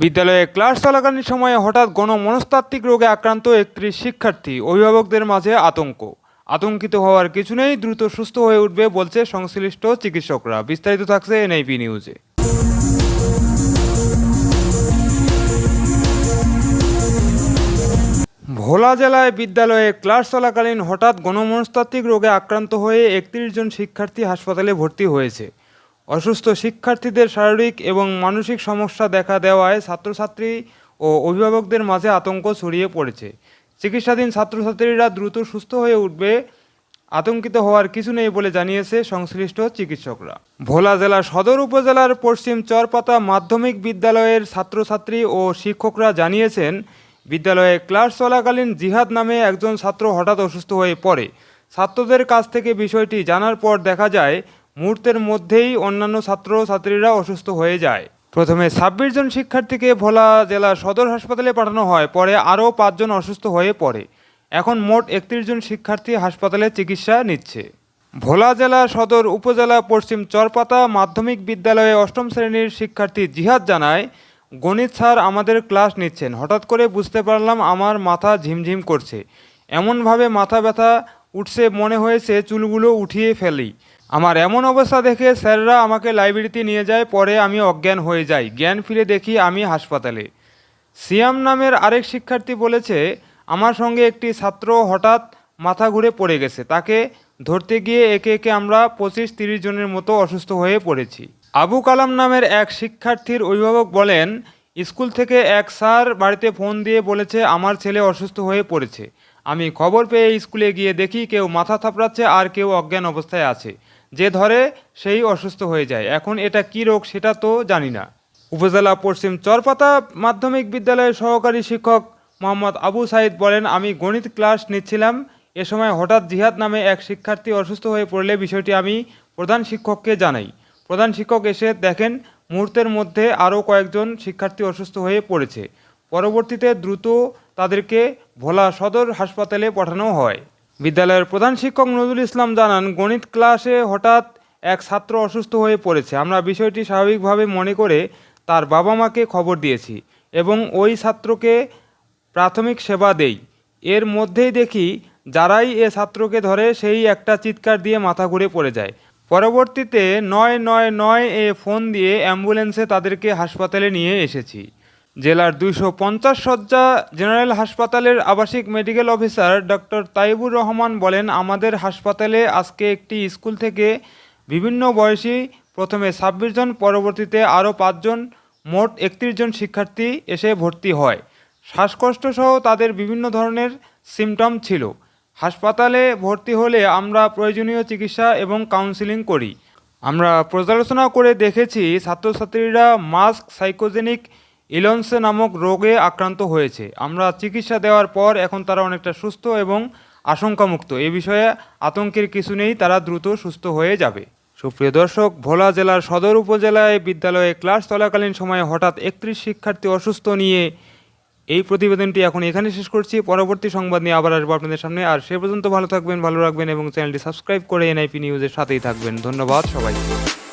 বিদ্যালয়ে ক্লাস চলাকালীন সময়ে হঠাৎ গণমনস্তাত্ত্বিক রোগে আক্রান্ত একত্রিশ শিক্ষার্থী, অভিভাবকদের মাঝে আতঙ্ক। আতঙ্কিত হওয়ার কিছু নেই, দ্রুত সুস্থ হয়ে উঠবে বলছে সংশ্লিষ্ট চিকিৎসকরা। বিস্তারিত থাকছে এনআইপি নিউজে। ভোলা জেলায় বিদ্যালয়ে ক্লাস চলাকালীন হঠাৎ গণমনস্তাত্ত্বিক রোগে আক্রান্ত হয়ে একত্রিশ জন শিক্ষার্থী হাসপাতালে ভর্তি হয়েছে। অসুস্থ শিক্ষার্থীদের শারীরিক এবং মানসিক সমস্যা দেখা দেওয়ায় ছাত্রছাত্রী ও অভিভাবকদের মাঝে আতঙ্ক ছড়িয়ে পড়েছে। চিকিৎসাধীন ছাত্রছাত্রীরা দ্রুত সুস্থ হয়ে উঠবে। আতঙ্কিত হওয়ার কিছু নেই বলে জানিয়েছে সংশ্লিষ্ট চিকিৎসকরা। ভোলা জেলা সদর উপজেলার পশ্চিম চরপাতা মাধ্যমিক বিদ্যালয়ের ছাত্রছাত্রী ও শিক্ষকরা জানিয়েছেন, বিদ্যালয়ে ক্লাস চলাকালীন জিহাদ নামে একজন ছাত্র হঠাৎ অসুস্থ হয়ে পড়ে। ছাত্রদের কাছ থেকে বিষয়টি জানার পর দেখা যায় মুহূর্তের মধ্যেই অন্যান্য ছাত্র ছাত্রীরা অসুস্থ হয়ে যায়। প্রথমে ছাব্বিশ জন শিক্ষার্থীকে ভোলা জেলা সদর হাসপাতালে পাঠানো হয়, পরে আরও পাঁচজন অসুস্থ হয়ে পড়ে। এখন মোট একত্রিশ জন শিক্ষার্থী হাসপাতালে চিকিৎসা নিচ্ছে। ভোলা জেলা সদর উপজেলা পশ্চিম চরপাতা মাধ্যমিক বিদ্যালয়ে অষ্টম শ্রেণির শিক্ষার্থী জিহাদ জানায়, গণিত স্যার আমাদের ক্লাস নিচ্ছেন। হঠাৎ করে বুঝতে পারলাম আমার মাথা ঝিমঝিম করছে। এমনভাবে মাথা ব্যথা উঠছে, মনে হয়েছে চুলগুলো উঠিয়ে ফেলি। আমার এমন অবস্থা দেখে স্যাররা আমাকে লাইব্রেরিতে নিয়ে যায়, পরে আমি অজ্ঞান হয়ে যাই। জ্ঞান ফিরে দেখি আমি হাসপাতালে। সিয়াম নামের আরেক শিক্ষার্থী বলেছে, আমার সঙ্গে একটি ছাত্র হঠাৎ মাথা ঘুরে পড়ে গেছে। তাকে ধরতে গিয়ে একে একে আমরা পঁচিশ তিরিশ জনের মতো অসুস্থ হয়ে পড়েছি। আবু কালাম নামের এক শিক্ষার্থীর অভিভাবক বলেন, স্কুল থেকে এক স্যার বাড়িতে ফোন দিয়ে বলেছে, আমার ছেলে অসুস্থ হয়ে পড়েছে। আমি খবর পেয়ে স্কুলে গিয়ে দেখি কেউ মাথা থাপড়াচ্ছে আর কেউ অজ্ঞান অবস্থায় আছে। যে ধরে, সেই অসুস্থ হয়ে যায়। এখন এটা কী রোগ সেটা তো জানি না। উপজেলা পশ্চিম চরপাতা মাধ্যমিক বিদ্যালয়ের সহকারী শিক্ষক মোহাম্মদ আবু সাইদ বলেন, আমি গণিত ক্লাস নিচ্ছিলাম। এ সময় হঠাৎ জিহাদ নামে এক শিক্ষার্থী অসুস্থ হয়ে পড়লে বিষয়টি আমি প্রধান শিক্ষককে জানাই। প্রধান শিক্ষক এসে দেখেন, মুহূর্তের মধ্যে আরও কয়েকজন শিক্ষার্থী অসুস্থ হয়ে পড়েছে। পরবর্তীতে দ্রুত তাদেরকে ভোলা সদর হাসপাতালে পাঠানো হয়। বিদ্যালয়ের প্রধান শিক্ষক নজরুল ইসলাম জানান, গণিত ক্লাসে হঠাৎ এক ছাত্র অসুস্থ হয়ে পড়েছে। আমরা বিষয়টি স্বাভাবিকভাবে মনে করে তার বাবা মাকে খবর দিয়েছি এবং ওই ছাত্রকে প্রাথমিক সেবা দেই। এর মধ্যেই দেখি, যারাই এ ছাত্রকে ধরে সেই একটা চিৎকার দিয়ে মাথা ঘুরে পড়ে যায়। পরবর্তীতে নয় নয় নয় এ ফোন দিয়ে অ্যাম্বুলেন্সে তাদেরকে হাসপাতালে নিয়ে এসেছি। জেলার দুইশো পঞ্চাশ শয্যা জেনারেল হাসপাতালের আবাসিক medical officer doctor Taibur Rahman বলেন, আমাদের হাসপাতালে আজকে একটি স্কুল থেকে বিভিন্ন বয়সী প্রথমে ছাব্বিশ জন, পরবর্তীতে আরও পাঁচজন মোট একত্রিশ জন শিক্ষার্থী এসে ভর্তি হয়। শ্বাসকষ্ট সহ তাদের বিভিন্ন ধরনের সিমটম ছিল। হাসপাতালে ভর্তি হলে আমরা প্রয়োজনীয় চিকিৎসা এবং কাউন্সিলিং করি। আমরা পর্যালোচনা করে দেখেছি, ছাত্রছাত্রীরা মাস্ক, সাইকোজেনিক ইলন্সে নামক রোগে আক্রান্ত হয়েছে। আমরা চিকিৎসা দেওয়ার পর এখন তারা অনেকটা সুস্থ এবং আশঙ্কামুক্ত। এ বিষয়ে আতঙ্কের কিছু নেই, তারা দ্রুত সুস্থ হয়ে যাবে। সুপ্রিয় দর্শক, ভোলা জেলার সদর উপজেলায় বিদ্যালয়ে ক্লাস চলাকালীন সময়ে হঠাৎ একত্রিশ শিক্ষার্থী অসুস্থ নিয়ে এই প্রতিবেদনটি এখন এখানে শেষ করছি। পরবর্তী সংবাদ নিয়ে আবার আসব আপনাদের সামনে। আর সে পর্যন্ত ভালো থাকবেন, ভালো রাখবেন এবং চ্যানেলটি সাবস্ক্রাইব করে এনআইপি নিউজের সাথেই থাকবেন। ধন্যবাদ সবাইকে।